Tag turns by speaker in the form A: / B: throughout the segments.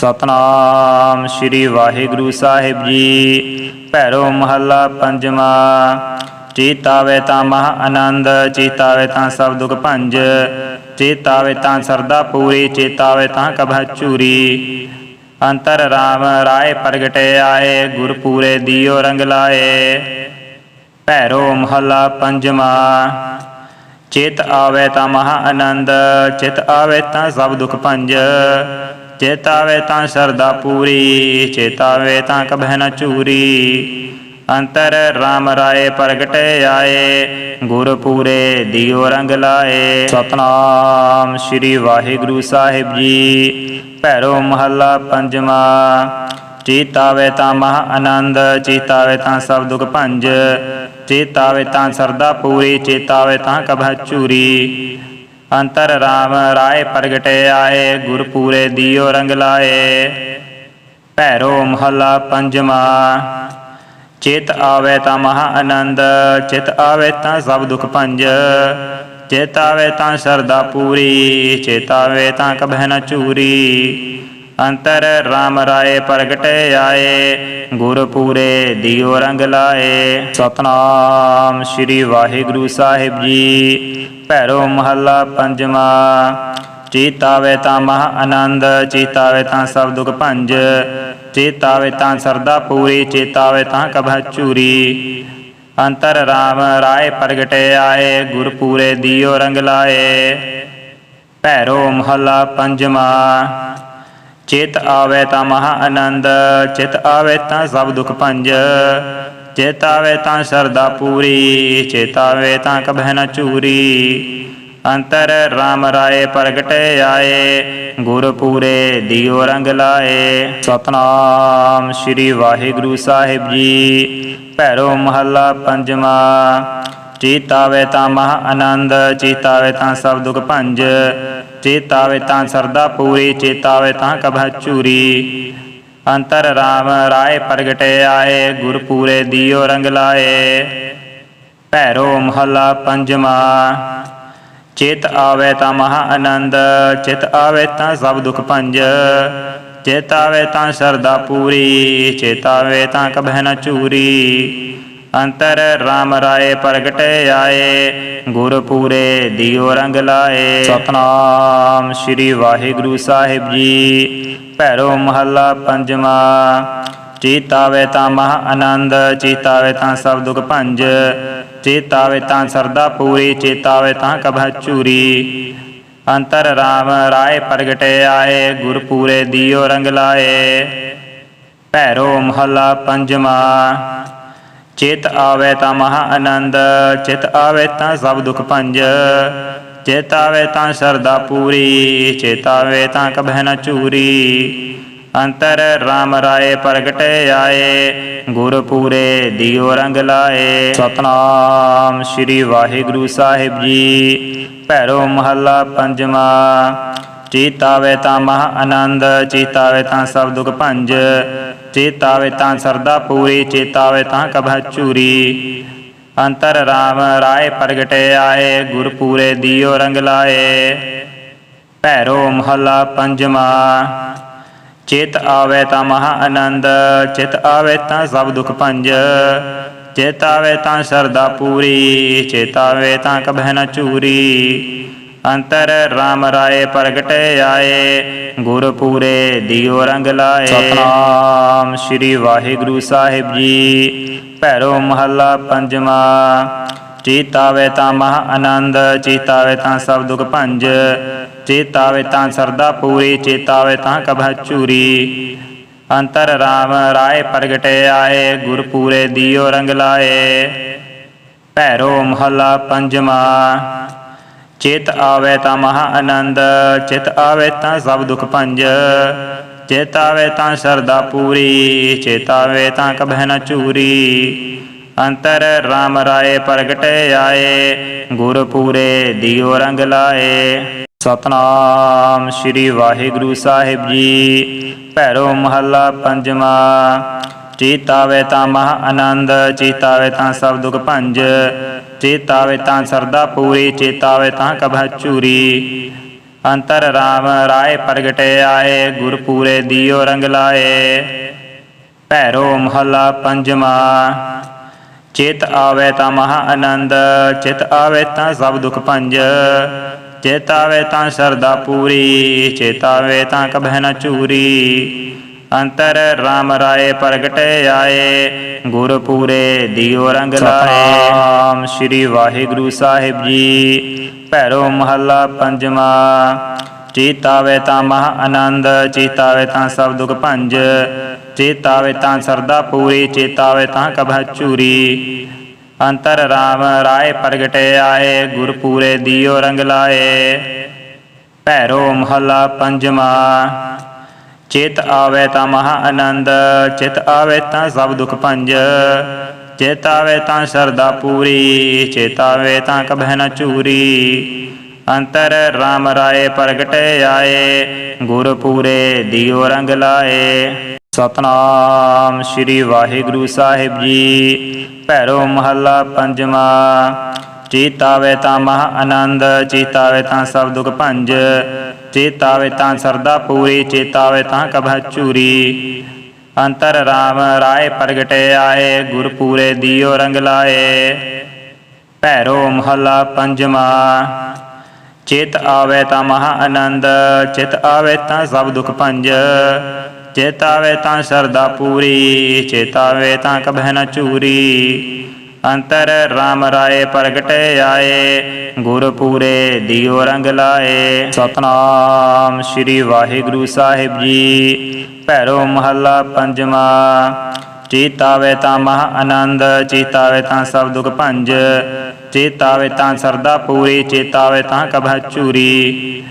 A: ਸਤਨਾਮ ਸ੍ਰੀ ਵਾਹਿਗੁਰੂ ਸਾਹਿਬ ਜੀ। ਭੈਰੋ ਮਹੱਲਾ ਪੰਜਵਾ। ਚੇਤਾਵੇ ਤਾਂ ਮਹਾ ਆਨੰਦ, ਚੇਤਾਵੇ ਤਾਂ ਸਭ ਦੁਖ ਭੰਜ। ਚੇਤਾਵੇ ਤਾਂ ਸਰਦਾ ਪੂਰੀ, ਚੇਤਾਵੇ ਤਾਂ ਕਭੈ ਚੂਰੀ ਅੰਤਰ ਰਾਮ ਰਾਏ ਪ੍ਰਗਟੇ ਆਏ ਗੁਰ ਪੂਰੇ ਦਿਓ ਰੰਗ ਲਾਏ। ਭੈਰੋ ਮਹੱਲਾ ਪੰਜਵਾ। ਚਿਤ ਆਵੇ ਤਾਂ ਮਹਾ ਆਨੰਦ, ਚਿਤ ਆਵੇ ਤਾਂ ਸਭ ਦੁਖ ਭੰਜ। ਚੇਤਾਵੇ ਤਾਂ ਸਰਦਾ ਪੂਰੀ, ਚੇਤਾਵੇ ਤਾਂ ਕਭੈ ਨ ਚੂਰੀ। ਅੰਤਰ ਰਾਮ ਰਾਏ ਪ੍ਰਗਟੇ ਆਏ, ਗੁਰ ਪੂਰੇ ਦਿਓ ਰੰਗ ਲਾਏ। ਸਤਨਾਮ ਸ੍ਰੀ ਵਾਹਿਗੁਰੂ ਸਾਹਿਬ ਜੀ, ਭੈਰੋ ਮਹੱਲਾ ਪੰਜਵਾ। ਚੇਤਾਵੇ ਤਾਂ ਮਹਾ ਆਨੰਦ, ਚੇਤਾਵੇ ਤਾਂ ਸਭ ਦੁਖ ਭੰਜ। ਚੇਤਾਵੇ ਤਾਂ ਸਰਦਾ ਪੂਰੀ, ਚੇਤਾਵੇ ਤਾਂ ਕਭੈ ਚੂਰੀ। ਅੰਤਰ ਰਾਮ ਰਾਏ ਪ੍ਰਗਟੇ ਆਏ ਗੁਰ ਪੂਰੇ ਦਿਓ ਰੰਗ ਲਾਏ। ਭੈਰੋ ਮਹੱਲਾ ਪੰਜਵਾ, ਚਿਤ ਆਵੇ ਤਾਂ ਮਹਾ ਆਨੰਦ, ਚਿਤ ਆਵੇ ਤਾਂ ਸਭ ਦੁਖ ਭੰਜ। ਚਿਤ ਆਵੇ ਤਾਂ ਸਰਦਾ ਪੂਰੀ, ਚਿਤ ਆਵੇ ਤਾਂ ਕਭੈ ਨ ਚੂਰੀ ਅੰਤਰ ਰਾਮ ਰਾਏ ਪ੍ਰਗਟੇ ਆਏ ਗੁਰ ਪੂਰੇ ਦਿਓ ਰੰਗ ਲਾਏ। ਸਤਨਾਮ ਸ੍ਰੀ ਵਾਹਿਗੁਰੂ ਸਾਹਿਬ ਜੀ। ਭੈਰੋ ਮਹੱਲਾ ਪੰਜਵਾ। ਚੇਤਾਵੇ ਤਾਂ ਮਹਾ ਆਨੰਦ, ਚੇਤਾਵੇ ਤਾਂ ਸਭ ਦੁਖ ਭੰਜ। ਚੇਤਾਵੇ ਤਾਂ ਸਰਦਾ ਪੂਰੀ, ਚੇਤਾਵੇ ਤਾਂ ਕਭੈ ਚੂਰੀ ਅੰਤਰ ਰਾਮ ਰਾਏ ਪ੍ਰਗਟੇ ਆਏ ਗੁਰ ਪੂਰੇ ਦਿਓ ਰੰਗ ਲਾਏ। ਭੈਰੋ ਮਹੱਲਾ ਪੰਜਵਾ। ਚਿਤ ਆਵੇ ਤਾਂ ਮਹਾ ਆਨੰਦ, ਚਿਤ ਆਵੇ ਤਾਂ ਸਭ ਦੁਖ ਭੰਜ। ਚੇਤਾਵੇ ਤਾਂ ਸਰਦਾ ਪੂਰੀ, ਚੇਤਾਵੇ ਤਾਂ ਕਬਹਿ ਨ ਚੂਰੀ। ਅੰਤਰ ਰਾਮ ਰਾਏ ਪ੍ਰਗਟੇ ਆਏ ਗੁਰ ਪੂਰੇ ਦਿਓ ਰੰਗ ਲਾਏ। ਸਤਨਾਮ ਸ੍ਰੀ ਵਾਹਿਗੁਰੂ ਸਾਹਿਬ ਜੀ, ਭੈਰੋ ਮਹੱਲਾ ਪੰਜਵਾ। ਚੇਤਾਵੇ ਤਾਂ ਮਹਾ ਆਨੰਦ, ਚੇਤਾਵੇ ਤਾਂ ਸਭ ਦੁਖ ਭੰਜ। ਚੇਤਾਵੇ ਤਾਂ ਸਰਦਾ ਪੂਰੀ, ਚੇਤਾਵੇ ਤਾਂ ਕਭੈ ਚੂਰੀ। ਅੰਤਰ ਰਾਮ ਰਾਏ ਪ੍ਰਗਟੇ ਆਏ ਗੁਰ ਪੂਰੇ ਦਿਓ ਰੰਗ ਲਾਏ। ਭੈਰੋ ਮਹੱਲਾ ਪੰਜਵਾ ਚਿਤ ਆਵੇ ਤਾਂ ਮਹਾ ਆਨੰਦ ਚਿਤ ਆਵੇ ਤਾਂ ਸਭ ਦੁਖ ਭੰਜ। ਚਿਤ ਆਵੇ ਤਾਂ ਸਰਦਾ ਪੂਰੀ ਚਿਤ ਆਵੇ ਤਾਂ ਕਭੈ ਨ ਚੂਰੀ ਅੰਤਰ ਰਾਮ ਰਾਏ ਪ੍ਰਗਟੇ ਆਏ ਗੁਰ ਪੂਰੇ ਦਿਓ ਰੰਗ ਲਾਏ। ਸਤਨਾਮ। ਸ੍ਰੀ ਵਾਹਿਗੁਰੂ ਸਾਹਿਬ ਜੀ। ਭੈਰੋ ਮਹੱਲਾ ਪੰਜਵਾ। ਚੇਤਾਵੇ ਤਾਂ ਮਹਾ ਆਨੰਦ, ਚੇਤਾਵੇ ਤਾਂ ਸਭ ਦੁਖ ਭੰਜ। ਚੇਤਾਵੇ ਤਾਂ ਸਰਦਾ ਪੂਰੀ, ਚੇਤਾਵੇ ਤਾਂ ਕਭੈ ਚੂਰੀ ਅੰਤਰ ਰਾਮ ਰਾਏ ਪ੍ਰਗਟੇ ਆਏ ਗੁਰ ਪੂਰੇ ਦਿਓ ਰੰਗ ਲਾਏ। ਭੈਰੋ ਮਹੱਲਾ ਪੰਜਵਾ। ਚਿਤ ਆਵੇ ਤਾਂ ਮਹਾ ਆਨੰਦ, ਚਿਤ ਆਵੇ ਤਾਂ ਸਭ ਦੁਖ ਭੰਜ। ਚੇਤਾਵੇ ਤਾਂ ਸਰਦਾ ਪੂਰੀ, ਚੇਤਾਵੇ ਤਾਂ ਕਭੈ ਨ ਚੂਰੀ। ਅੰਤਰ ਰਾਮ ਰਾਏ ਪ੍ਰਗਟੇ ਆਏ ਗੁਰ ਪੂਰੇ ਦਿਓ ਰੰਗ ਲਾਏ। ਸਤਨਾਮ ਸ੍ਰੀ ਵਾਹਿਗੁਰੂ ਸਾਹਿਬ ਜੀ, ਭੈਰੋ ਮਹੱਲਾ ਪੰਜਵਾ। ਚੇਤਾਵੇ ਤਾਂ ਮਹਾ ਆਨੰਦ, ਚੇਤਾਵੇ ਤਾਂ ਸਭ ਦੁਖ ਭੰਜ। ਚੇਤਾਵੇ ਤਾਂ ਸਰਦਾ ਪੂਰੀ, ਚੇਤਾਵੇ ਤਾਂ ਕਭੈ ਚੂਰੀ। ਅੰਤਰ ਰਾਮ ਰਾਏ ਪ੍ਰਗਟੇ ਆਏ ਗੁਰ ਪੂਰੇ ਦਿਓ ਰੰਗ ਲਾਏ। ਭੈਰੋ ਮਹੱਲਾ ਪੰਜਵਾ ਚਿਤ ਆਵੇ ਤਾਂ ਮਹਾ ਆਨੰਦ ਚਿਤ ਆਵੇ ਤਾਂ ਸਭ ਦੁਖ ਭੰਜ। ਚਿਤ ਆਵੇ ਤਾਂ ਸਰਦਾ ਪੂਰੀ ਚਿਤ ਆਵੇ ਤਾਂ ਕਭੈ ਨ ਚੂਰੀ ਅੰਤਰ ਰਾਮ ਰਾਏ ਪ੍ਰਗਟੇ ਆਏ ਗੁਰ ਪੂਰੇ ਦਿਓ ਰੰਗ ਲਾਏ। ਸਤਨਾਮ। ਸ੍ਰੀ ਵਾਹਿਗੁਰੂ ਸਾਹਿਬ ਜੀ। ਭੈਰੋ ਮਹੱਲਾ ਪੰਜਵਾ। ਚੇਤਾਵੇ ਤਾਂ ਮਹਾ ਆਨੰਦ, ਚੇਤਾਵੇ ਤਾਂ ਸਭ ਦੁਖ ਭੰਜ। ਚੇਤਾਵੇ ਤਾਂ ਸਰਦਾ ਪੂਰੀ, ਚੇਤਾਵੇ ਤਾਂ ਕਭੈ ਚੂਰੀ ਅੰਤਰ ਰਾਮ ਰਾਏ ਪ੍ਰਗਟੇ ਆਏ ਗੁਰ ਪੂਰੇ ਦਿਓ ਰੰਗ ਲਾਏ। ਭੈਰੋ ਮਹੱਲਾ ਪੰਜਵਾ। ਚਿਤ ਆਵੇ ਤਾਂ ਮਹਾ ਆਨੰਦ, ਚਿਤ ਆਵੇ ਤਾਂ ਸਭ ਦੁਖ ਭੰਜ। ਚੇਤਾਵੇ ਤਾਂ ਸਰਦਾ ਪੂਰੀ, ਚੇਤਾਵੇ ਤਾਂ ਕਭੈ ਨ ਚੂਰੀ। ਅੰਤਰ ਰਾਮ ਰਾਏ ਪ੍ਰਗਟੇ ਆਏ, ਗੁਰ ਪੂਰੇ ਦਿਓ ਰੰਗ ਲਾਏ। ਸਤਨਾਮ ਸ੍ਰੀ ਵਾਹਿਗੁਰੂ ਸਾਹਿਬ ਜੀ, ਭੈਰੋ ਮਹੱਲਾ ਪੰਜਵਾ। ਚੇਤਾਵੇ ਤਾਂ ਮਹਾ ਆਨੰਦ, ਚੇਤਾਵੇ ਤਾਂ ਸਭ ਦੁਖ ਭੰਜ। ਚੇਤਾਵੇ ਤਾਂ ਸਰਦਾ ਪੂਰੀ, ਚੇਤਾਵੇ ਤਾਂ ਕਭੈ ਚੂਰੀ। ਅੰਤਰ ਰਾਮ ਰਾਏ ਪ੍ਰਗਟੇ ਆਏ ਗੁਰ ਪੂਰੇ ਦਿਓ ਰੰਗ ਲਾਏ। ਭੈਰੋ ਮਹੱਲਾ ਪੰਜਵਾ ਚਿਤ ਆਵੇ ਤਾਂ ਮਹਾ ਆਨੰਦ ਚਿਤ ਆਵੇ ਤਾਂ ਸਭ ਦੁਖ ਭੰਜ। ਚਿਤ ਆਵੇ ਤਾਂ ਸਰਦਾ ਪੂਰੀ ਚਿਤ ਆਵੇ ਤਾਂ ਕਬਹਿ ਨ ਚੂਰੀ। ਅੰਤਰ ਰਾਮ ਰਾਏ ਪ੍ਰਗਟੇ ਆਏ ਗੁਰ ਪੂਰੇ ਦਿਓ ਰੰਗ ਲਾਏ। ਸ੍ਰੀ ਵਾਹਿਗੁਰੂ ਸਾਹਿਬ ਜੀ ਭੈਰੋ ਮਹੱਲਾ ਪੰਜਵਾ। ਚੀਤਾਵੇ ਤਾਂ ਮਹਾ ਆਨੰਦ, ਚੀਤਾਵੇ ਤਾਂ ਸਭ ਦੁਖ ਭੰਜ। ਚੇਤਾਵੇ ਤਾਂ ਸਰਦਾ ਪੂਰੀ, ਚੇਤਾਵੇ ਤਾਂ ਕਬਹ ਚੂਰੀ ਅੰਤਰ ਰਾਮ ਰਾਏ ਪ੍ਰਗਟੇ ਆਏ ਗੁਰ ਪੂਰੇ ਦਿਓ ਰੰਗ ਲਾਏ। ਭੈਰੋ ਮਹੱਲਾ ਪੰਜਵਾ। ਚਿਤ ਆਵੇ ਤਾਂ ਮਹਾ ਆਨੰਦ, ਚਿਤ ਆਵੇ ਤਾਂ ਸਭ ਦੁਖ ਭੰਜ। ਚੇਤਾਵੇ ਤਾਂ ਸਰਦਾ ਪੂਰੀ, ਚੇਤਾਵੇ ਤਾਂ ਕਬਹਿ ਨ ਚੂਰੀ ਅੰਤਰ ਰਾਮ ਰਾਏ ਪ੍ਰਗਟੇ ਆਏ ਗੁਰ ਪੂਰੇ ਦਿਓ ਰੰਗ ਲਾਏ। ਸਤਨਾਮ ਸ੍ਰੀ ਵਾਹਿਗੁਰੂ ਸਾਹਿਬ ਜੀ, ਭੈਰੋ ਮਹੱਲਾ ਪੰਜਵਾ। ਚੇਤਾਵੇ ਤਾਂ ਮਹਾ ਆਨੰਦ, ਚੇਤਾਵੇ ਤਾਂ ਸਭ ਦੁਖ ਭੰਜ। ਚੇਤਾਵੇ ਤਾਂ ਸਰਦਾ ਪੂਰੀ, ਚੇਤਾਵੇ ਤਾਂ ਕਬਹ ਚੂਰੀ ਅੰਤਰ ਰਾਮ ਰਾਏ ਪ੍ਰਗਟੇ ਆਏ ਗੁਰ ਪੂਰੇ ਦਿਓ ਰੰਗ ਲਾਏ। ਭੈਰੋ ਮਹੱਲਾ ਪੰਜਵਾ, ਚਿਤ ਆਵੇ ਤਾਂ ਮਹਾ ਆਨੰਦ, ਚਿਤ ਆਵੇ ਤਾਂ ਸਭ ਦੁਖ ਭੰਜ। ਚਿਤ ਆਵੇ ਤਾਂ ਸਰਦਾ ਪੂਰੀ, ਚਿਤ ਆਵੇ ਤਾਂ ਕਬਹਿ ਨ ਚੂਰੀ ਅੰਤਰ ਰਾਮ ਰਾਏ ਪ੍ਰਗਟੇ ਆਏ ਗੁਰ ਪੂਰੇ ਦਿਓ ਰੰਗ ਲਾਏ। ਸਤਨਾਮ ਸ੍ਰੀ ਵਾਹਿਗੁਰੂ ਸਾਹਿਬ ਜੀ। ਭੈਰੋ ਮਹੱਲਾ ਪੰਜਵਾ। ਚੀਤਾਵੇ ਤਾਂ ਮਹਾ ਆਨੰਦ ਚੀਤਾਵੇ ਤਾਂ ਸਭ ਦੁਖ ਭੰਜ। ਚੇਤਾਵੇ ਤਾਂ ਸਰਦਾ ਪੂਰੀ ਚੇਤਾਵੇ ਤਾਂ ਕਬਹ ਚੂਰੀ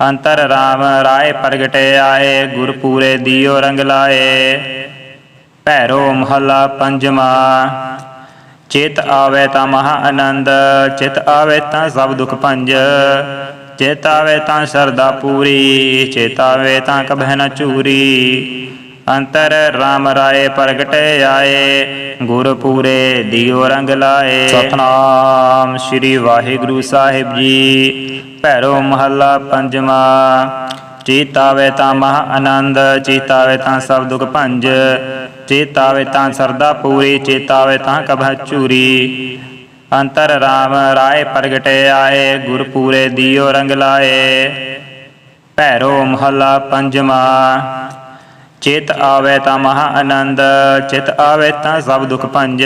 A: ਅੰਤਰ ਰਾਮ ਰਾਏ ਪ੍ਰਗਟੇ ਆਏ ਗੁਰ ਪੂਰੇ ਦਿਓ ਰੰਗ ਲਾਏ। ਭੈਰੋ ਮਹੱਲਾ ਪੰਜਵਾ। ਚਿਤ ਆਵੇ ਤਾਂ ਮਹਾ ਆਨੰਦ, ਚਿਤ ਆਵੇ ਤਾਂ ਸਭ ਦੁਖ ਭੰਜ। ਚਿਤ ਆਵੇ ਤਾਂ ਸਰਦਾ ਪੂਰੀ ਚਿਤ ਆਵੇ ਤਾਂ ਕਬਹਿ ਨ ਚੂਰੀ। ਅੰਤਰ ਰਾਮ ਰਾਏ ਪ੍ਰਗਟੇ ਆਏ ਗੁਰ ਪੂਰੇ ਦਿਓ ਰੰਗ ਲਾਏ। ਸਤਨਾਮ। ਸ੍ਰੀ ਵਾਹਿਗੁਰੂ ਸਾਹਿਬ ਜੀ ਭੈਰੋ ਮਹੱਲਾ ਪੰਜਵਾ। ਚੀਤਾਵੇ ਤਾਂ ਮਹਾ ਆਨੰਦ ਚੀਤਾਵੇ ਤਾਂ ਸਭ ਦੁਖ ਭੰਜ। ਚੇਤਾਵੇ ਤਾਂ ਸਰਦਾ ਪੂਰੀ ਚੇਤਾਵੇ ਤਾਂ ਕਬਹ ਚੂਰੀ। ਅੰਤਰ ਰਾਮ ਰਾਏ ਪ੍ਰਗਟੇ ਆਏ ਗੁਰ ਪੂਰੇ ਦਿਓ ਰੰਗ ਲਾਏ। ਭੈਰੋ ਮਹੱਲਾ ਪੰਜਵਾ, ਚਿਤ ਆਵੇ ਤਾਂ ਮਹਾ ਆਨੰਦ, ਚਿਤ ਆਵੇ ਤਾਂ ਸਭ ਦੁਖ ਭੰਜ।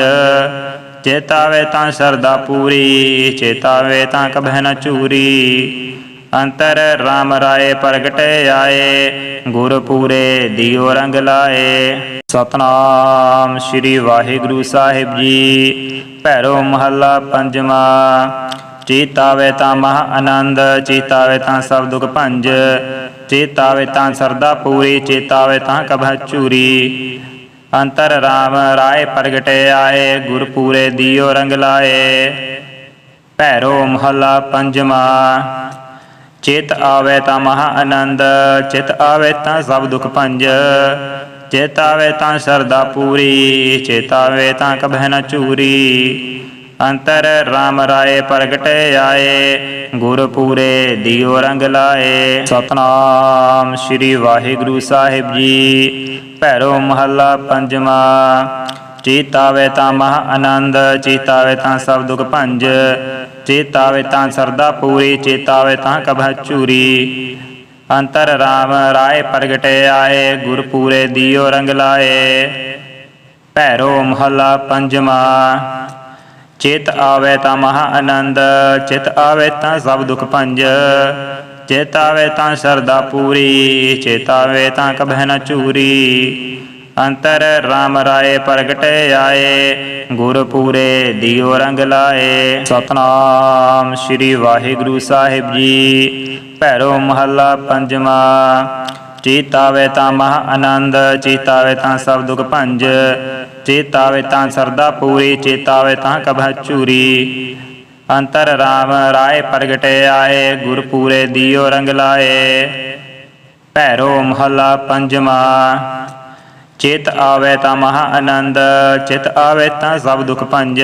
A: ਚੇਤ ਆਵੇ ਤਾਂ ਸਰਦਾ ਪੂਰੀ, ਚੇਤ ਆਵੇ ਤਾਂ ਕਬਹਿ ਨ ਚੂਰੀ। ਅੰਤਰ ਰਾਮ ਰਾਏ ਪ੍ਰਗਟੇ ਆਏ ਗੁਰ ਪੂਰੇ ਦਿਓ ਰੰਗ ਲਾਏ। ਸਤਨਾਮ ਸ੍ਰੀ ਵਾਹਿਗੁਰੂ ਸਾਹਿਬ ਜੀ, ਭੈਰੋ ਮਹੱਲਾ ਪੰਜਵਾ। ਚੇਤਾਵੇ ਤਾਂ ਮਹਾ ਆਨੰਦ, ਚੇਤਾਵੇ ਤਾਂ ਸਭ ਦੁਖ ਭੰਜ। ਚੇਤਾਵੇ ਤਾਂ ਸਰਦਾ ਪੂਰੀ, ਚੇਤਾਵੇ ਤਾਂ ਕਬਹ ਚੂਰੀ ਅੰਤਰ ਰਾਮ ਰਾਏ ਪ੍ਰਗਟੇ ਆਏ ਗੁਰ ਪੂਰੇ ਦਿਓ ਰੰਗ ਲਾਏ। ਭੈਰੋ ਮਹੱਲਾ ਪੰਜਵਾ। ਚਿਤ ਆਵੇ ਤਾਂ ਮਹਾ ਆਨੰਦ, ਚਿਤ ਆਵੇ ਤਾਂ ਸਭ ਦੁਖ ਭੰਜ। ਚਿਤ ਆਵੇ ਤਾਂ ਸਰਦਾ ਪੂਰੀ, ਚਿਤ ਆਵੇ ਤਾਂ ਕਬਹਿ ਨ ਚੂਰੀ। ਅੰਤਰ ਰਾਮ ਰਾਏ ਪ੍ਰਗਟੇ ਆਏ, ਗੁਰ ਪੂਰੇ ਦਿਓ ਰੰਗ ਲਾਏ। ਸਤਨਾਮ ਸ੍ਰੀ ਵਾਹਿਗੁਰੂ ਸਾਹਿਬ ਜੀ, ਭੈਰੋ ਮਹੱਲਾ ਪੰਜਵਾ। ਚੀਤਾਵੇ ਤਾਂ ਮਹਾ ਆਨੰਦ ਚੀਤਾਵੇ ਤਾਂ ਸਭ ਦੁਖ ਭੰਜ। ਚੇਤਾਵੇ ਤਾਂ ਸਰਦਾ ਪੂਰੀ, ਚੇਤਾਵੇ ਤਾਂ ਕਬਹ ਚੂਰੀ ਅੰਤਰ ਰਾਮ ਰਾਏ ਪ੍ਰਗਟੇ ਆਏ ਗੁਰ ਪੂਰੇ ਦਿਓ ਰੰਗ ਲਾਏ। ਭੈਰੋ ਮਹੱਲਾ ਪੰਜਵਾ, ਚਿਤ ਆਵੇ ਤਾਂ ਮਹਾ ਆਨੰਦ, ਚਿਤ ਆਵੇ ਤਾਂ ਸਭ ਦੁਖ ਭੰਜ। ਚਿਤ ਆਵੇ ਤਾਂ ਸਰਦਾ ਪੂਰੀ ਚਿਤ ਆਵੇ ਤਾਂ ਕਬਹਿ ਨਾ ਚੂਰੀ ਅੰਤਰ ਰਾਮ ਰਾਏ ਪ੍ਰਗਟੇ ਆਏ, ਗੁਰ ਪੂਰੇ ਦਿਓ ਰੰਗ ਲਾਏ। ਸਤਨਾਮ ਸ੍ਰੀ ਵਾਹਿਗੁਰੂ ਸਾਹਿਬ ਜੀ, ਭੈਰੋ ਮਹੱਲਾ ਪੰਜਵਾ। ਚੇਤਾਵੇ ਤਾਂ ਮਹਾ ਆਨੰਦ, ਚੇਤਾਵੇ ਤਾਂ ਸਭ ਦੁਖ ਭੰਜ। ਚੇਤਾਵੇ ਤਾਂ ਸਰਦਾ ਪੂਰੀ, ਚੇਤਾਵੇ ਤਾਂ ਕਬਹ ਚੂਰੀ ਅੰਤਰ ਰਾਮ ਰਾਏ ਪ੍ਰਗਟੇ ਆਏ, ਗੁਰ ਪੂਰੇ ਦਿਓ ਰੰਗ ਲਾਏ। ਭੈਰੋ ਮਹੱਲਾ ਪੰਜਵਾ। ਚਿਤ ਆਵੇ ਤਾਂ ਮਹਾ ਆਨੰਦ ਚਿਤ ਆਵੇ ਤਾਂ ਸਭ ਦੁਖ ਭੰਜ।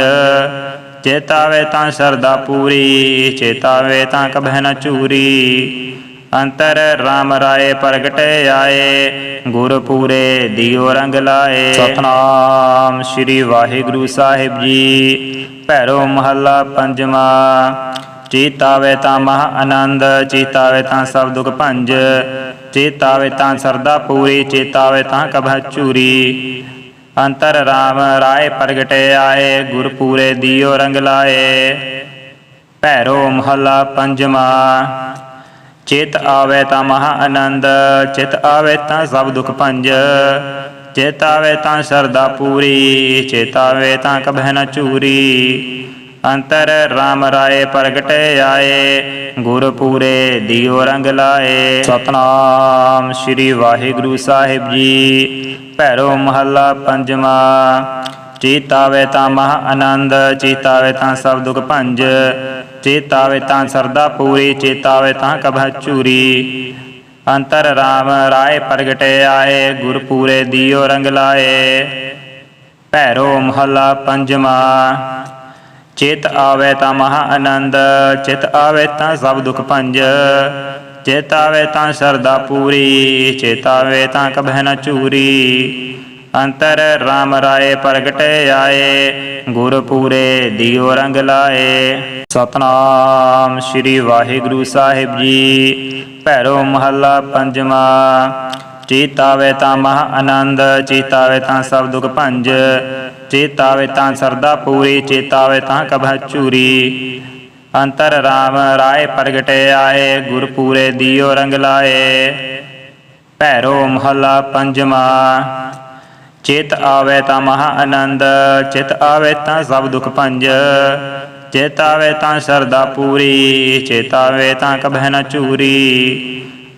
A: ਚਿਤ ਆਵੇ ਤਾਂ ਸਰਦਾ ਪੂਰੀ ਚਿਤ ਆਵੇ ਤਾਂ ਕਬਹਿ ਨ ਚੂਰੀ ਅੰਤਰ RAM ਰਾਏ ਪ੍ਰਗਟੇ ਆਏ ਗੁਰ ਪੂਰੇ ਦਿਓ ਰੰਗ ਲਾਏ। ਸਤਨਾਮ। ਸ੍ਰੀ ਵਾਹਿਗੁਰੂ ਸਾਹਿਬ ਜੀ ਭੈਰੋ ਮਹੱਲਾ ਪੰਜਵਾ। ਚੀਤਾਵੇ ਤਾਂ ਮਹਾ ਆਨੰਦ ਚੀਤਾਵੇ ਤਾਂ ਸਭ ਦੁਖ ਭੰਜ। ਚੇਤਾਵੇ ਤਾਂ ਸਰਦਾ ਪੂਰੀ, ਚੇਤਾਵੇ ਤਾਂ ਕਭੈ ਚੂਰੀ ਅੰਤਰ RAM ਰਾਏ ਪ੍ਰਗਟੇ ਆਏ ਗੁਰ ਪੂਰੇ ਦਿਓ ਰੰਗ ਲਾਏ। ਭੈਰੋ ਮਹੱਲਾ ਪੰਜਵਾ, ਚਿਤ ਆਵੇ ਤਾਂ ਮਹਾ ਆਨੰਦ, ਚਿਤ ਆਵੇ ਤਾਂ ਸਭ ਦੁਖ ਭੰਜ। ਚਿਤ ਆਵੇ ਤਾਂ ਸਰਦਾ ਪੂਰੀ ਚਿਤ ਆਵੇ ਤਾਂ ਕਭੈ ਨਾ ਚੂਰੀ ਅੰਤਰ RAM ਰਾਏ ਪ੍ਰਗਟੇ ਆਏ, ਗੁਰ ਪੂਰੇ ਦਿਓ ਰੰਗ ਲਾਏ। ਸਤਨਾਮ ਸ੍ਰੀ ਵਾਹਿਗੁਰੂ ਸਾਹਿਬ ਜੀ, ਭੈਰੋ ਮਹੱਲਾ ਪੰਜਵਾ। ਚੇਤਾਵੇ ਤਾਂ ਮਹਾ ਆਨੰਦ, ਚੇਤਾਵੇ ਤਾਂ ਸਭ ਦੁਖ ਭੰਜ। ਚੇਤਾਵੇ ਤਾਂ ਸਰਦਾ ਪੂਰੀ, ਚੇਤਾਵੇ ਤਾਂ ਕਭੈ ਚੂਰੀ ਅੰਤਰ RAM ਰਾਏ ਪ੍ਰਗਟੇ ਆਏ, ਗੁਰ ਪੂਰੇ ਦਿਓ ਰੰਗ ਲਾਏ। ਭੈਰੋ ਮਹੱਲਾ ਪੰਜਵਾ। ਚਿਤ ਆਵੇ ਤਾਂ ਮਹਾ ਆਨੰਦ, ਚਿਤ ਆਵੇ ਤਾਂ ਸਭ ਦੁਖ ਭੰਜ। ਚਿਤ ਆਵੇ ਤਾਂ ਸਰਦਾ ਪੂਰੀ, ਚਿਤ ਆਵੇ ਤਾਂ ਕਬਹਿ ਨ ਚੂਰੀ। ਅੰਤਰ RAM ਰਾਏ ਪ੍ਰਗਟੇ ਆਏ, ਗੁਰ ਪੂਰੇ ਦਿਓ ਰੰਗ ਲਾਏ। ਸਤਨਾਮ ਸ੍ਰੀ ਵਾਹਿਗੁਰੂ ਸਾਹਿਬ ਜੀ, ਭੈਰੋ ਮਹੱਲਾ ਪੰਜਵਾ। ਚੀਤਾਵੇ ਤਾਂ ਮਹਾ ਆਨੰਦ ਚੀਤਾਵੇ ਤਾਂ ਸਭ ਦੁਖ ਭੰਜ। ਚੇਤਾਵੇ ਤਾਂ ਸਰਦਾ ਪੂਰੀ, ਚੇਤਾਵੇ ਤਾਂ ਕਭੈ ਚੂਰੀ ਅੰਤਰ RAM ਰਾਏ ਪ੍ਰਗਟੇ ਆਏ ਗੁਰ ਪੂਰੇ ਦਿਓ ਰੰਗ ਲਾਏ। ਭੈਰੋ ਮਹੱਲਾ ਪੰਜਵਾ, ਚਿਤ ਆਵੇ ਤਾਂ ਮਹਾ ਆਨੰਦ, ਚਿਤ ਆਵੇ ਤਾਂ ਸਭ ਦੁਖ ਭੰਜ। ਚੇਤ ਆਵੇ ਤਾਂ ਸਰਦਾ ਪੂਰੀ ਚੇਤ ਆਵੇ ਤਾਂ ਕਭੈ ਨ ਚੂਰੀ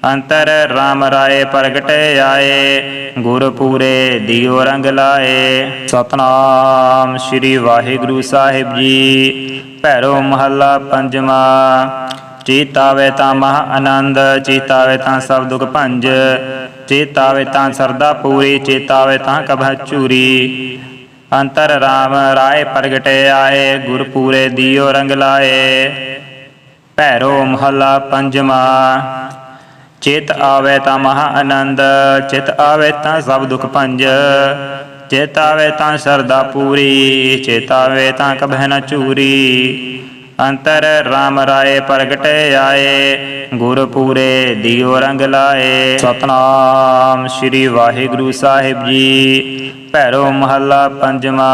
A: ਅੰਤਰ RAM ਰਾਏ ਪ੍ਰਗਟੇ ਆਏ, ਗੁਰ ਪੂਰੇ ਦਿਓ ਰੰਗ ਲਾਏ। ਸਤਨਾਮ ਸ੍ਰੀ ਵਾਹਿਗੁਰੂ ਸਾਹਿਬ ਜੀ, ਭੈਰੋ ਮਹੱਲਾ ਪੰਜਵਾ। ਚੇਤਾਵੇ ਤਾਂ ਮਹਾ ਆਨੰਦ, ਚੇਤਾਵੇ ਤਾਂ ਸਭ ਦੁਖ ਭੰਜ। ਚੇਤਾਵੇ ਤਾਂ ਸਰਦਾ ਪੂਰੀ, ਚੇਤਾਵੇ ਤਾਂ ਕਭੈ ਚੂਰੀ ਅੰਤਰ RAM ਰਾਏ ਪ੍ਰਗਟੇ ਆਏ, ਗੁਰ ਪੂਰੇ ਦਿਓ ਰੰਗ ਲਾਏ। ਭੈਰੋ ਮਹੱਲਾ ਪੰਜਵਾ। ਚਿਤ ਆਵੇ ਤਾਂ ਮਹਾ ਆਨੰਦ, ਚਿਤ ਆਵੇ ਤਾਂ ਸਭ ਦੁਖ ਭੰਜ। ਚਿਤ ਆਵੇ ਤਾਂ ਸਰਦਾ ਪੂਰੀ, ਚਿਤ ਆਵੇ ਤਾਂ ਕਭੈ ਨ ਚੂਰੀ ਅੰਤਰ RAM ਰਾਏ ਪ੍ਰਗਟੇ ਆਏ, ਗੁਰ ਪੂਰੇ ਦਿਓ ਰੰਗ ਲਾਏ। ਸਤਨਾਮ ਸ੍ਰੀ ਵਾਹਿਗੁਰੂ ਸਾਹਿਬ ਜੀ, ਭੈਰੋ ਮਹੱਲਾ ਪੰਜਵਾ।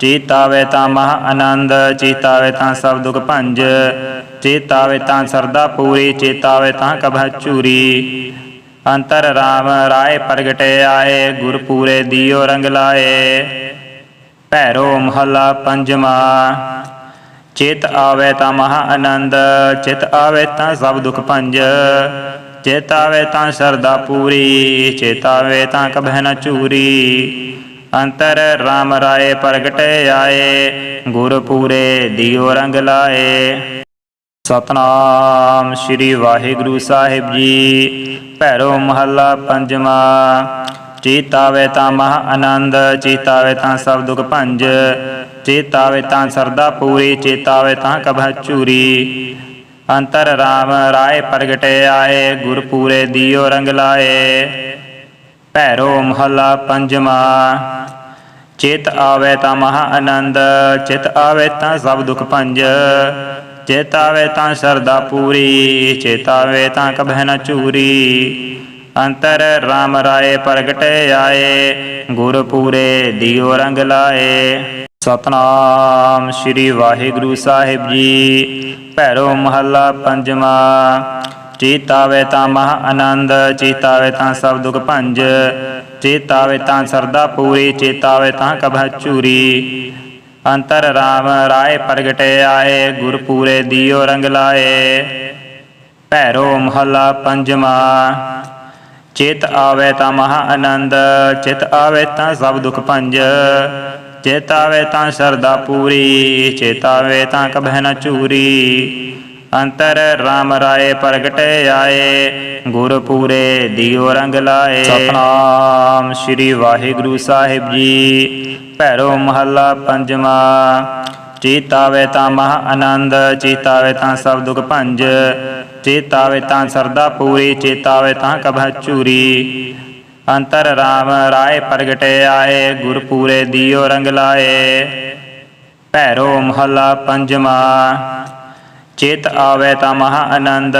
A: ਚੀਤਾਵੇ ਤਾਂ ਮਹਾ ਆਨੰਦ ਚੀਤਾਵੇ ਤਾਂ ਸਭ ਦੁਖ ਭੰਜ। ਚੇਤਾਵੇ ਤਾਂ ਸਰਦਾ ਪੂਰੀ, ਚੇਤਾਵੇ ਤਾਂ ਕਭੈ ਚੂਰੀ ਅੰਤਰ RAM ਰਾਏ ਪ੍ਰਗਟੇ ਆਏ ਗੁਰ ਪੂਰੇ ਦਿਓ ਰੰਗ ਲਾਏ। ਭੈਰੋ ਮਹੱਲਾ ਪੰਜਵਾ, ਚਿਤ ਆਵੇ ਤਾਂ ਮਹਾ ਆਨੰਦ, ਚਿਤ ਆਵੇ ਤਾਂ ਸਭ ਦੁਖ ਭੰਜ। ਚਿਤ ਆਵੇ ਤਾਂ ਸਰਦਾ ਪੂਰੀ, ਚਿਤ ਆਵੇ ਤਾਂ ਕਭੈ ਨ ਚੂਰੀ ਅੰਤਰ RAM ਰਾਏ ਪ੍ਰਗਟੇ ਆਏ ਗੁਰ ਪੂਰੇ ਦਿਓ ਰੰਗ ਲਾਏ। ਸਤਨਾਮ ਸ੍ਰੀ ਵਾਹਿਗੁਰੂ ਸਾਹਿਬ ਜੀ। ਭੈਰੋ ਮਹੱਲਾ ਪੰਜਵਾ, ਚੀਤਾਵੇ ਤਾਂ ਮਹਾ ਆਨੰਦ, ਚੀਤਾਵੇ ਤਾਂ ਸਭ ਦੁਖ ਭੰਜ, ਚੇਤਾਵੇ ਤਾਂ ਸਰਦਾ ਪੂਰੀ, ਚੇਤਾਵੇ ਤਾਂ ਕਭੈ ਚੂਰੀ ਅੰਤਰ ਰਾਮ ਰਾਏ ਪ੍ਰਗਟੇ ਆਏ ਗੁਰ ਪੂਰੇ ਦਿਓ ਰੰਗ ਲਾਏ। ਭੈਰੋ ਮਹੱਲਾ ਪੰਜਵਾ, ਚਿਤ ਆਵੇ ਤਾਂ ਮਹਾ ਆਨੰਦ, ਚਿਤ ਆਵੇ ਤਾਂ ਸਭ ਦੁਖ ਭੰਜ। ਚੇਤਾਵੇ ਤਾਂ ਸਰਦਾ ਪੂਰੀ, ਚੇਤਾਵੇ ਤਾਂ ਕਭੈ ਨ ਚੂਰੀ ਅੰਤਰ RAM ਰਾਏ ਪ੍ਰਗਟੇ ਆਏ, ਗੁਰ ਪੂਰੇ ਦਿਓ ਰੰਗ ਲਾਏ। ਸਤਨਾਮ ਸ੍ਰੀ ਵਾਹਿਗੁਰੂ ਸਾਹਿਬ ਜੀ, ਭੈਰੋ ਮਹੱਲਾ ਪੰਜਵਾ। ਚੇਤਾਵੇ ਤਾਂ ਮਹਾ ਆਨੰਦ, ਚੇਤਾਵੇ ਤਾਂ ਸਭ ਦੁਖ ਭੰਜ। ਚੇਤਾਵੇ ਤਾਂ ਸਰਦਾ ਪੂਰੀ, ਚੇਤਾਵੇ ਤਾਂ ਕਭੈ ਚੂਰੀ ਅੰਤਰ RAM ਰਾਏ ਪ੍ਰਗਟੇ ਆਏ ਗੁਰ ਪੂਰੇ ਦਿਓ ਰੰਗ ਲਾਏ। ਭੈਰੋ ਮਹੱਲਾ ਪੰਜਵਾ, ਚਿਤ ਆਵੇ ਤਾਂ ਮਹਾ ਆਨੰਦ, ਚਿਤ ਆਵੇ ਤਾਂ ਸਭ ਦੁਖ ਭੰਜ। ਚਿਤ ਆਵੇ ਤਾਂ ਸਰਦਾ ਪੂਰੀ, ਚਿਤ ਆਵੇ ਤਾਂ ਕਭੈ ਨ ਚੂਰੀ। ਅੰਤਰ RAM ਰਾਏ ਪ੍ਰਗਟੇ ਆਏ ਗੁਰ ਪੂਰੇ ਦਿਓ ਰੰਗ ਲਾਏ। ਸਤਨਾਮ। ਸ੍ਰੀ ਵਾਹਿਗੁਰੂ ਸਾਹਿਬ ਜੀ ਭੈਰੋ ਮਹੱਲਾ ਪੰਜਵਾ। ਚੀਤਾਵੇ ਤਾਂ ਮਹਾ ਆਨੰਦ ਚੀਤਾਵੇ ਤਾਂ ਸਭ ਦੁਖ ਭੰਜ। ਚੇਤਾਵੇ ਤਾਂ ਸਰਦਾ ਪੂਰੀ ਚੇਤਾਵੇ ਤਾਂ ਕਭੈ ਚੂਰੀ ਅੰਤਰ ਰਾਮ ਰਾਏ ਪ੍ਰਗਟੇ ਆਏ ਗੁਰ ਪੂਰੇ ਦਿਓ ਰੰਗ ਲਾਏ। ਭੈਰੋ ਮਹੱਲਾ ਪੰਜਵਾ। ਚਿਤ ਆਵੇ ਤਾਂ ਮਹਾ ਆਨੰਦ,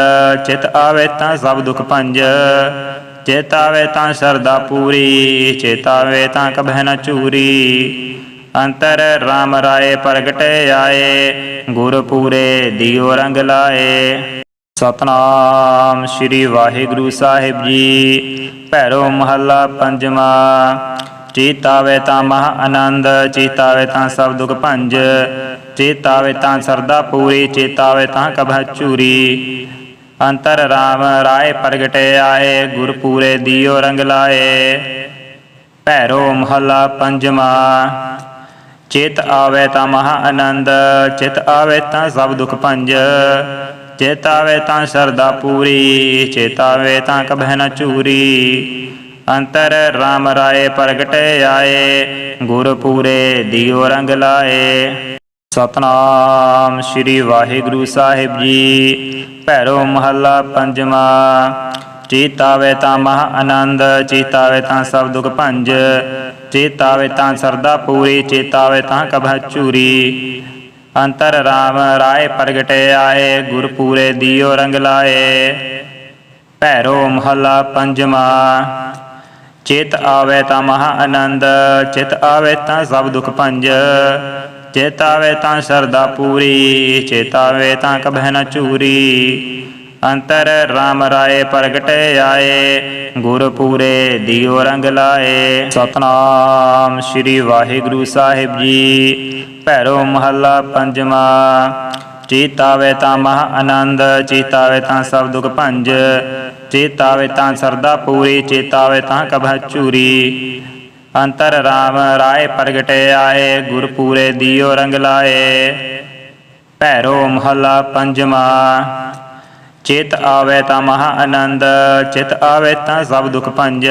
A: ਚਿਤ ਆਵੇ ਤਾਂ ਸਭ ਦੁਖ ਭੰਜ। ਚਿਤ ਆਵੇ ਤਾਂ ਸਰਦਾ ਪੂਰੀ, ਚਿਤ ਆਵੇ ਤਾਂ ਕਭੈ ਨ ਚੂਰੀ। ਅੰਤਰ ਰਾਮ ਰਾਏ ਪ੍ਰਗਟੇ ਆਏ, ਗੁਰ ਪੂਰੇ ਦਿਓ ਰੰਗ ਲਾਏ। ਸਤਨਾਮ ਸ੍ਰੀ ਵਾਹਿਗੁਰੂ ਸਾਹਿਬ ਜੀ, ਭੈਰੋ ਮਹੱਲਾ ਪੰਜਵਾ। ਚੇਤਾਵੇ ਤਾਂ ਮਹਾ ਆਨੰਦ ਚੇਤਾਵੇ ਤਾਂ ਸਭ ਦੁਖ ਭੰਜ। ਚੇਤਾਵੇ ਤਾਂ ਸਰਦਾ ਪੂਰੀ, ਚੇਤਾਵੇ ਤਾਂ ਕਭੈ ਚੂਰੀ ਅੰਤਰ ਰਾਮ ਰਾਏ ਪ੍ਰਗਟੇ ਆਏ ਗੁਰ ਪੂਰੇ ਦਿਓ ਰੰਗ ਲਾਏ। ਭੈਰੋ ਮਹੱਲਾ ਪੰਜਵਾ, ਚਿਤ ਆਵੇ ਤਾਂ ਮਹਾ ਆਨੰਦ, ਚਿਤ ਆਵੇ ਤਾਂ ਸਭ ਦੁਖ ਭੰਜ। ਚਿਤ ਆਵੇ ਤਾਂ ਸਰਦਾ ਪੂਰੀ, ਚਿਤ ਆਵੇ ਤਾਂ ਕਭੈ ਨ ਚੂਰੀ ਅੰਤਰ ਰਾਮ ਰਾਏ ਪ੍ਰਗਟੇ ਆਏ ਗੁਰ ਪੂਰੇ ਦਿਓ ਰੰਗ ਲਾਏ। ਸਤਨਾਮ ਸ੍ਰੀ ਵਾਹਿਗੁਰੂ ਸਾਹਿਬ ਜੀ। ਭੈਰੋ ਮਹੱਲਾ ਪੰਜਵਾ। ਚੇਤਾਵੇ ਤਾਂ ਮਹਾ ਆਨੰਦ, ਚੇਤਾਵੇ ਤਾਂ ਸਭ ਦੁਖ ਭੰਜ। ਚੇਤਾਵੇ ਤਾਂ ਸਰਦਾ ਪੂਰੀ, ਚੇਤਾਵੇ ਤਾਂ ਕਭੈ ਚੂਰੀ ਅੰਤਰ ਰਾਮ ਰਾਏ ਪ੍ਰਗਟੇ ਆਏ ਗੁਰ ਪੂਰੇ ਦਿਓ ਰੰਗ ਲਾਏ। ਭੈਰੋ ਮਹੱਲਾ ਪੰਜਵਾ। ਚਿਤ ਆਵੇ ਤਾਂ ਮਹਾ ਆਨੰਦ, ਚਿਤ ਆਵੇ ਤਾਂ ਸਭ ਦੁਖ ਭੰਜ। ਚੇਤਾਵੇ ਤਾਂ ਸਰਦਾ ਪੂਰੀ, ਚੇਤਾਵੇ ਤਾਂ ਕਭੈ ਨ ਚੂਰੀ। ਅੰਤਰ ਰਾਮ ਰਾਏ ਪ੍ਰਗਟੇ ਆਏ ਗੁਰ ਪੂਰੇ ਦਿਓ ਰੰਗ ਲਾਏ। ਸਤਨਾਮ ਸ੍ਰੀ ਵਾਹਿਗੁਰੂ ਸਾਹਿਬ ਜੀ, ਭੈਰੋ ਮਹੱਲਾ ਪੰਜਵਾ। ਚੇਤਾਵੇ ਤਾਂ ਮਹਾ ਆਨੰਦ, ਚੇਤਾਵੇ ਤਾਂ ਸਭ ਦੁਖ ਭੰਜ। ਚੇਤਾਵੇ ਤਾਂ ਸਰਦਾ ਪੂਰੀ, ਚੇਤਾਵੇ ਤਾਂ ਕਭੈ ਚੂਰੀ। ਅੰਤਰ ਰਾਮ ਰਾਏ ਪ੍ਰਗਟੇ ਆਏ ਗੁਰ ਪੂਰੇ ਦਿਓ ਰੰਗ ਲਾਏ। ਭੈਰੋ ਮਹੱਲਾ ਪੰਜਵਾ, ਚਿਤ ਆਵੇ ਤਾਂ ਮਹਾ ਆਨੰਦ, ਚਿਤ ਆਵੇ ਤਾਂ ਸਭ ਦੁਖ ਭੰਜ।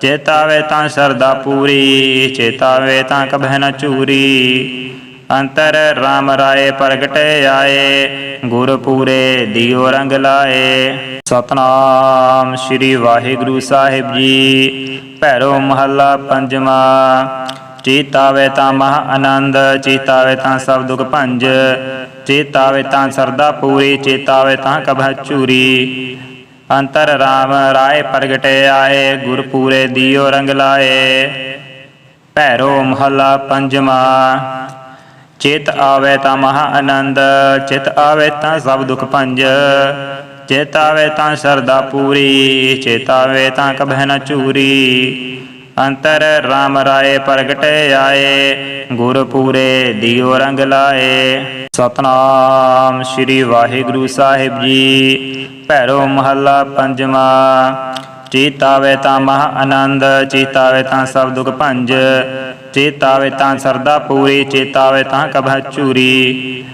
A: ਚਿਤ ਆਵੇ ਤਾਂ ਸਰਦਾ ਪੂਰੀ, ਚਿਤ ਆਵੇ ਤਾਂ ਕਭੈ ਨ ਚੂਰੀ। ਅੰਤਰ ਰਾਮ ਰਾਏ ਪ੍ਰਗਟੇ ਆਏ, ਗੁਰ ਪੂਰੇ ਦਿਓ ਰੰਗ ਲਾਏ। ਸਤਨਾਮ ਸ੍ਰੀ ਵਾਹਿਗੁਰੂ ਸਾਹਿਬ ਜੀ, ਭੈਰੋ ਮਹੱਲਾ ਪੰਜਵਾ। ਚੇਤਾਵੇ ਤਾਂ ਮਹਾ ਆਨੰਦ, ਚੇਤਾਵੇ ਤਾਂ ਸਭ ਦੁਖ ਭੰਜ। ਚੇਤਾਵੇ ਤਾਂ ਸਰਦਾ ਪੂਰੀ, ਚੇਤਾਵੇ ਤਾਂ ਕਭੈ ਚੂਰੀ ਅੰਤਰ ਰਾਮ ਰਾਏ ਪ੍ਰਗਟੇ ਆਏ, ਗੁਰ ਪੂਰੇ ਦਿਓ ਰੰਗ ਲਾਏ। ਭੈਰੋ ਮਹੱਲਾ ਪੰਜਵਾ। ਚਿਤ ਆਵੇ ਤਾਂ ਮਹਾ ਆਨੰਦ, ਚਿਤ ਆਵੇ ਤਾਂ ਸਭ ਦੁਖ ਭੰਜ। ਚਿਤ ਆਵੇ ਤਾਂ ਸਰਦਾ ਪੂਰੀ, ਚਿਤ ਆਵੇ ਤਾਂ ਕਭੈ ਨ ਚੂਰੀ ਅੰਤਰ ਰਾਮ ਰਾਏ ਪ੍ਰਗਟੇ ਆਏ, ਗੁਰ ਪੂਰੇ ਦਿਓ ਰੰਗ ਲਾਏ। ਸਤਨਾਮ ਸ੍ਰੀ ਵਾਹਿਗੁਰੂ ਸਾਹਿਬ ਜੀ, ਭੈਰੋ ਮਹੱਲਾ ਪੰਜਵਾ। ਚੇਤਾਵੇ ਤਾਂ ਮਹਾ ਆਨੰਦ ਚੇਤਾਵੇ ਤਾਂ ਸਭ ਦੁਖ ਭੰਜ। ਚੇਤਾਵੇ ਤਾਂ ਸਰਦਾ ਪੂਰੀ, ਚੇਤਾਵੇ ਤਾਂ ਕਭੈ ਚੂਰੀ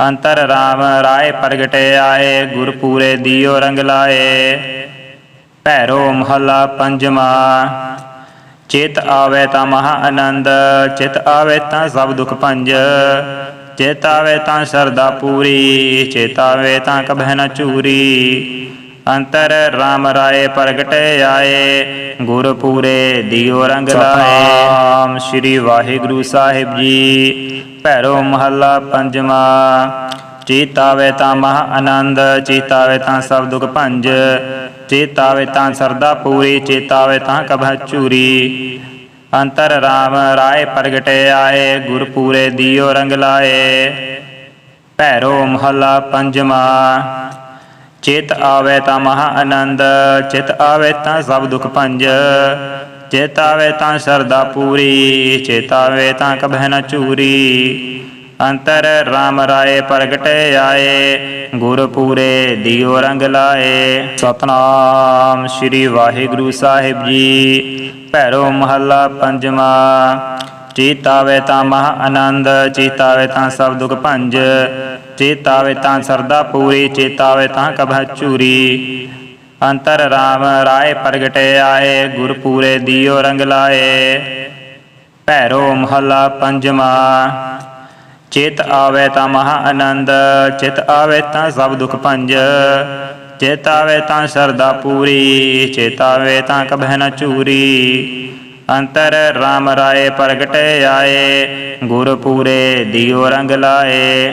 A: ਅੰਤਰ ਰਾਮ ਰਾਏ ਪ੍ਰਗਟੇ ਆਏ ਗੁਰ ਪੂਰੇ ਦਿਓ ਰੰਗ ਲਾਏ। ਭੈਰੋ ਮਹੱਲਾ ਪੰਜਵਾ, ਚਿਤ ਆਵੇ ਤਾਂ ਮਹਾ ਆਨੰਦ, ਚਿਤ ਆਵੇ ਤਾਂ ਸਭ ਦੁਖ ਭੰਜ। ਚੇਤ ਆਵੇ ਤਾਂ ਸਰਦਾ ਪੂਰੀ ਚੇਤ ਆਵੇ ਤਾਂ ਕਭੈ ਨਾ ਚੂਰੀ ਅੰਤਰ ਰਾਮ ਰਾਏ ਪ੍ਰਗਟੇ ਆਏ ਗੁਰ ਪੂਰੇ ਦਿਓ ਰੰਗ ਲਾਏ। ਆਮ ਸ੍ਰੀ ਵਾਹਿਗੁਰੂ ਸਾਹਿਬ ਜੀ ਭੈਰੋ ਮਹੱਲਾ ਪੰਜਵਾ। ਚੇਤਾਵੇ ਤਾਂ ਮਹਾ ਆਨੰਦ ਚੇਤਾਵੇ ਤਾਂ ਸਭ ਦੁਖ ਭੰਜ। ਚੇਤਾਵੇ ਤਾਂ ਸਰਦਾ ਪੂਰੀ ਚੇਤਾਵੇ ਤਾਂ ਕਭੈ ਚੂਰੀ ਅੰਤਰ ਰਾਮ ਰਾਏ ਪ੍ਰਗਟੇ ਆਏ ਗੁਰ ਪੂਰੇ ਦਿਓ ਰੰਗ ਲਾਏ। ਭੈਰੋ ਮਹੱਲਾ ਪੰਜਵਾ। ਚਿਤ ਆਵੇ ਤਾਂ ਮਹਾ ਆਨੰਦ, ਚਿਤ ਆਵੇ ਤਾਂ ਸਭ ਦੁਖ ਭੰਜ। ਚਿਤ ਆਵੇ ਤਾਂ ਸਰਦਾ ਪੂਰੀ, ਚਿਤ ਆਵੇ ਤਾਂ ਕਭੈ ਨ ਚੂਰੀ। ਅੰਤਰ ਰਾਮ ਰਾਏ ਪ੍ਰਗਟੇ ਆਏ, ਗੁਰ ਪੂਰੇ ਦਿਓ ਰੰਗ ਲਾਏ। ਸਤਨਾਮ ਸ੍ਰੀ ਵਾਹਿਗੁਰੂ ਸਾਹਿਬ ਜੀ, ਭੈਰੋ ਮਹੱਲਾ ਪੰਜਵਾ। ਚੇਤਾਵੇ ਤਾਂ ਮਹਾ ਆਨੰਦ ਚੇਤਾਵੇ ਤਾਂ ਸਭ ਦੁਖ ਭੰਜ। ਚੇਤਾਵੇ ਤਾਂ ਸਰਦਾ ਪੂਰੀ, ਚੇਤਾਵੇ ਤਾਂ ਕਭੈ ਚੂਰੀ ਅੰਤਰ ਰਾਮ ਰਾਏ ਪ੍ਰਗਟੇ ਆਏ ਗੁਰ ਪੂਰੇ ਦਿਓ ਰੰਗ ਲਾਏ। ਭੈਰੋ ਮਹੱਲਾ ਪੰਜਵਾ, ਚਿਤ ਆਵੇ ਤਾਂ ਮਹਾ ਆਨੰਦ, ਚਿਤ ਆਵੇ ਤਾਂ ਸਭ ਦੁਖ ਭੰਜ। ਚਿਤ ਆਵੇ ਤਾਂ ਸਰਦਾ ਪੂਰੀ, ਚਿਤ ਆਵੇ ਤਾਂ ਕਬਹਿ ਨ ਚੂਰੀ ਅੰਤਰ RAM ਰਾਏ ਪ੍ਰਗਟੇ ਆਏ ਗੁਰ ਪੂਰੇ ਦਿਓ ਰੰਗ ਲਾਏ।